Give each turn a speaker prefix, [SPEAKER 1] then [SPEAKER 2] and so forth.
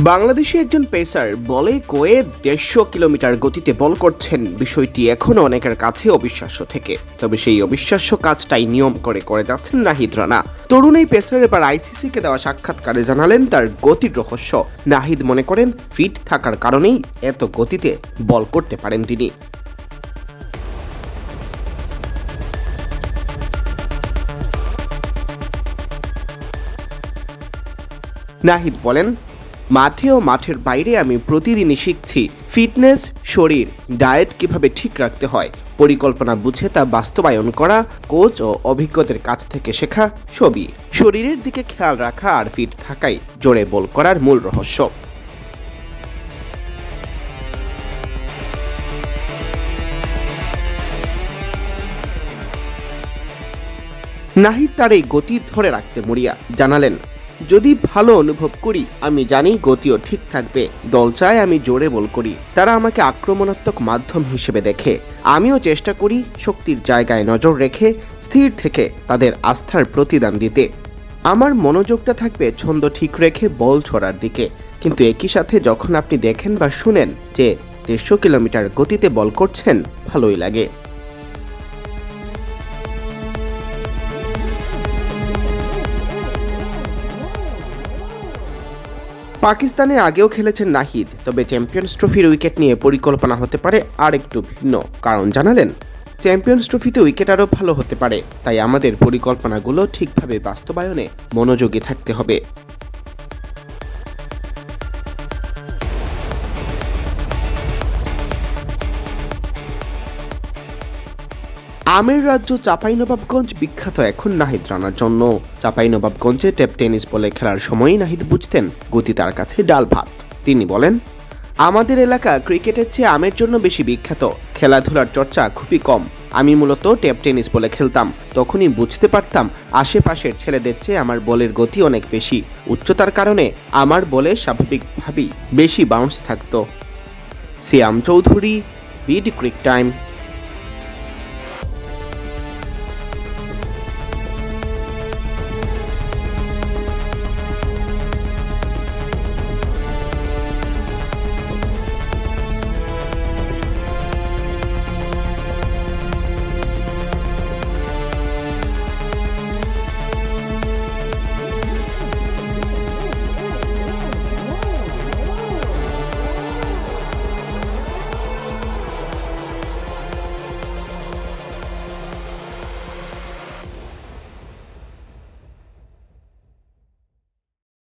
[SPEAKER 1] বাংলাদেশি একজন পেসার বলে কয়ে দেড়শো কিলোমিটার গতিতে বল করছেন। বিষয়টি এখনও অনেকের কাছে অবিশ্বাস্য থেকে। তবে সেই অবিশ্বাস্য কাজটাই নিয়ম করে করে যাচ্ছেন নাহিদ রানা। তরুণ এই পেসার এবার আইসিসিকে দেওয়া সাক্ষাৎকারে জানালেন তার গতির রহস্য। নাহিদ মনে করেন, ফিট থাকার কারণেই এত গতিতে বল করতে পারেন তিনি। নাহিদ বলেন মাঠে ও মাঠের বাইরে আমি প্রতিদিনই শিখছি ফিটনেস, শরীর, ডায়েট কীভাবে ঠিক রাখতে হয়, পরিকল্পনা বুঝে তা বাস্তবায়ন করা, কোচ ও অভিজ্ঞদের কাছ থেকে শেখা সবই শরীরের দিকে খেয়াল রাখা আর ফিট থাকাই জোরে বল করার মূল রহস্য। নাহিদ তার এই গতি ধরে রাখতে মরিয়া জানালেন যদি ভালো অনুভব করি, আমি জানি গতিও ঠিক থাকবে। দল চায় আমি জোরে বল করি। তারা আমাকে আক্রমণাত্মক মাধ্যম হিসেবে দেখে। আমিও চেষ্টা করি শক্তির জায়গায় নজর রেখে, স্থির থেকে তাদের আস্থার প্রতিদান দিতে। আমার মনোযোগটা থাকবে ছন্দ ঠিক রেখে বল ছড়ার দিকে। কিন্তু একই সাথে যখন আপনি দেখেন বা শুনেন যে দেড়শো কিলোমিটার গতিতে বল করছেন, ভালোই লাগে। পাকিস্তানে আগেও খেলেছেন নাহিদ, তবে চ্যাম্পিয়ন্স ট্রফির উইকেট নিয়ে পরিকল্পনা হতে পারে আর একটু ভিন্ন। কারণ জানালেন, চ্যাম্পিয়ন্স ট্রফিতে উইকেট আরও ভালো হতে পারে, তাই আমাদের পরিকল্পনাগুলো ঠিকভাবে বাস্তবায়নে মনোযোগী থাকতে হবে। আমের রাজ্য চাঁপাইনবাবগঞ্জ বিখ্যাত এখন নাহিদ রানার জন্য। চাঁপাইনবাবগঞ্জে টেপ টেনিস বলে খেলার সময়ই নাহিদ বুঝতেন গতি তার কাছে ডাল ভাত। তিনি বলেন, আমাদের এলাকা ক্রিকেটের চেয়ে আমের জন্য বেশি বিখ্যাত। খেলাধুলার চর্চা খুবই কম। আমি মূলত টেপ টেনিস বলে খেলতাম। তখনই বুঝতে পারতাম আশেপাশের ছেলেদের চেয়ে আমার বলের গতি অনেক বেশি। উচ্চতার কারণে আমার বলে স্বাভাবিকভাবেই বেশি বাউন্স থাকতো। সিয়াম চৌধুরী, বিড ক্রিক টাইম।